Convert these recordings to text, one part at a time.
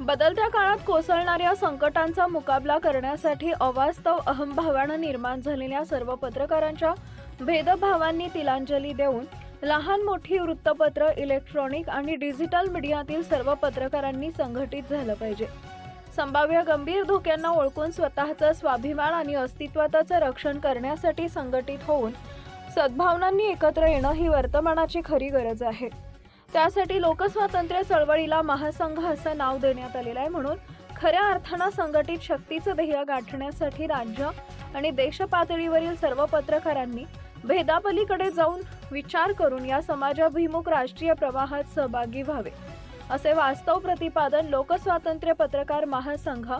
बदलत्या काळात कोसळणाऱ्या संकटांचा मुकाबला करण्यासाठी अवास्तव अहंभावानं निर्माण झालेल्या सर्व पत्रकारांच्या भेदभावांनी तिलांजली देऊन लहान मोठी वृत्तपत्र इलेक्ट्रॉनिक आणि डिजिटल मीडियातील सर्व पत्रकारांनी संघटित झालं पाहिजे. संभाव्य गंभीर धोक्यांना ओळखून स्वतःचा स्वाभिमान आणि अस्तित्वाचं रक्षण करण्यासाठी संघटित होऊन सद्भावनांनी एकत्र येणं ही वर्तमानाची खरी गरज आहे. त्यासाठी लोकस्वातंत्र्य चळवळीला महासंघ असं नाव देण्यात आलेलं आहे. म्हणून खऱ्या अर्थानं संघटित शक्तीचं ध्येय गाठण्यासाठी राज्य आणि देश पातळीवरील सर्व पत्रकारांनी भेदापलीकडे जाऊन विचार करून या समाजाभिमुख राष्ट्रीय प्रवाहात सहभागी व्हावे. असे वास्तव प्रतिपादन लोकस्वातंत्र्य पत्रकार महासंघ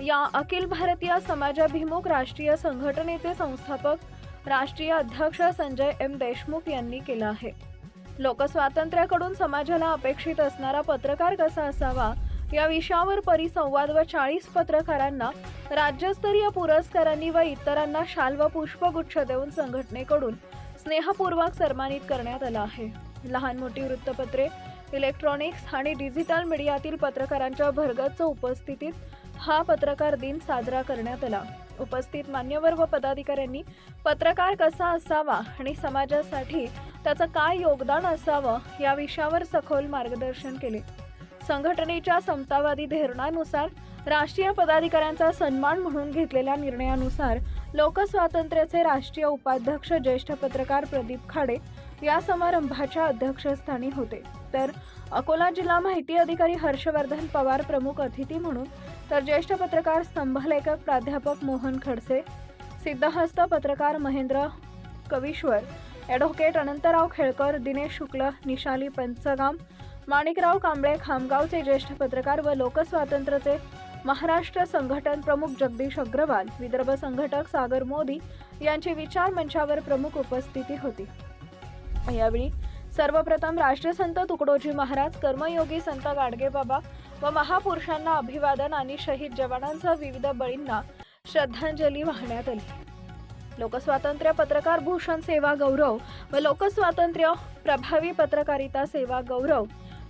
या अखिल भारतीय समाजाभिमुख राष्ट्रीय संघटनेचे संस्थापक राष्ट्रीय अध्यक्ष संजय एम देशमुख यांनी केलं आहे. लोकस्वातंत्र्याकडून समाजाला अपेक्षित असणारा पत्रकार कसा असावा? या विषयावर परिसंवाद व चाळीस पत्रकारांना राज्यस्तरीय पुरस्कारांनी व इतरांना शाल व पुष्पगुच्छ देऊन संघटनेकडून स्नेहपूर्वक सन्मानित करण्यात आला आहे. लहान मोठी वृत्तपत्रे इलेक्ट्रॉनिक्स आणि डिजिटल मीडियातील पत्रकारांच्या भरगच्च उपस्थितीत हा पत्रकार दिन साजरा करण्यात आला. उपस्थित मान्यवर व पदाधिकाऱ्यांनी पत्रकार कसा असावा आणि समाजासाठी त्याचं काय योगदान असावं या विषयावर सखोल मार्गदर्शन केले. संघटनेच्या समतावादी धोरणानुसार राष्ट्रीय पदाधिकाऱ्यांचा सन्मान म्हणून घेतलेल्या निर्णयानुसार लोकस्वातंत्र्याचे राष्ट्रीय उपाध्यक्ष ज्येष्ठ पत्रकार प्रदीप खाडे या समारंभाच्या अध्यक्षस्थानी होते. तर अकोला जिल्हा माहिती अधिकारी हर्षवर्धन पवार प्रमुख अतिथी म्हणून तर ज्येष्ठ पत्रकार स्तंभलेखक प्राध्यापक मोहन खडसे सिद्धहस्त पत्रकार महेंद्र कविश्वर ॲडव्होकेट अनंतराव खेळकर दिनेश शुक्ल निशाली पंचगाम माणिकराव कांबळे खामगावचे ज्येष्ठ पत्रकार व लोकस्वातंत्र्यचे महाराष्ट्र संघटन प्रमुख जगदीश अग्रवाल विदर्भ संघटक सागर मोदी यांची विचार मंचावर प्रमुख उपस्थिती होती. यावेळी सर्वप्रथम राष्ट्रसंत तुकडोजी महाराज कर्मयोगी संत गाडगेबाबा व महापुरुषांना अभिवादन आणि शहीद जवानांसह विविध बळींना श्रद्धांजली वाहण्यात आली. लोकस्वातंत्र्य पत्रकार भूषण सेवा गौरव व लोकस्वातंत्र्य प्रभावी पत्रकारिता सेवा गौरव.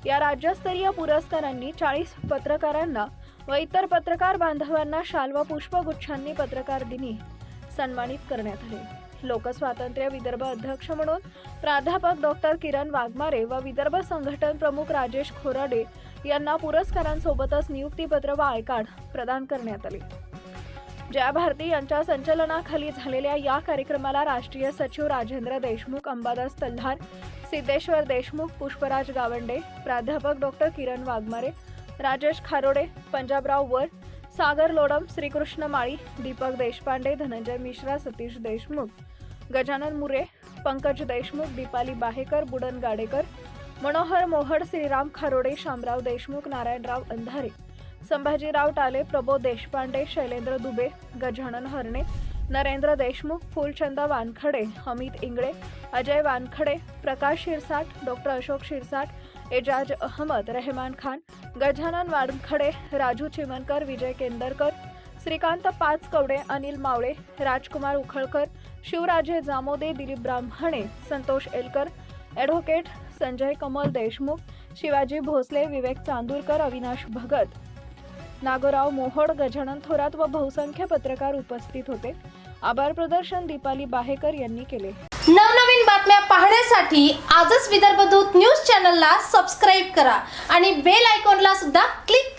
या राज्यस्तरीय पुरस्कारांनी चाळीस पत्रकारांना व इतर पत्रकार बांधवांना शाल व पुष्पगुच्छांनी पत्रकार दिनी सन्मानित करण्यात आले. लोकस्वातंत्र्य विदर्भ अध्यक्ष म्हणून प्राध्यापक डॉक्टर किरण वाघमारे व विदर्भ संघटन प्रमुख राजेश खोराडे यांना पुरस्कारांसोबतच नियुक्तीपत्र व आयकार्ड प्रदान करण्यात आले. जया भारती यांच्या संचलनाखाली झालेल्या या कार्यक्रमाला राष्ट्रीय सचिव राजेंद्र देशमुख अंबादास तल्हार सिद्धेश्वर देशमुख पुष्पराज गावंडे प्राध्यापक डॉक्टर किरण वाघमारे राजेश खारोडे पंजाबराव वर सागर लोडम श्रीकृष्ण माळी दीपक देशपांडे धनंजय मिश्रा सतीश देशमुख गजानन मुरे पंकज देशमुख दीपाली बाहेकर बुडन गाडेकर मनोहर मोहड श्रीराम खारोडे शामराव देशमुख नारायणराव अंधारे. संभाजीराव टाले प्रबोध देशपांडे शैलेंद्र दुबे गजानन हरणे नरेंद्र देशमुख फुलचंद वानखडे अमित इंगळे अजय वानखडे प्रकाश शिरसाट डॉक्टर अशोक शिरसाट एजाज अहमद रेहमान खान गजानन वानखडे राजू चिमनकर विजय केंदरकर श्रीकांत पाचकवडे अनिल मावळे राजकुमार उखळकर शिवराजे जामोदे दिलीप ब्राह्मणे संतोष एलकर ॲडव्होकेट संजय कमल देशमुख शिवाजी भोसले विवेक चांदूरकर अविनाश भगत नागोराव मोहोड गजानन थोरात व बहुसंख्य पत्रकार उपस्थित होते. आभार प्रदर्शन दीपाली बाहेकर यांनी केले. नवनवीन बातम्या पाहण्यासाठी आजच विदर्भ दूत न्यूज चॅनलला सबस्क्राईब करा आणि बेल आयकॉनला सुद्धा क्लिक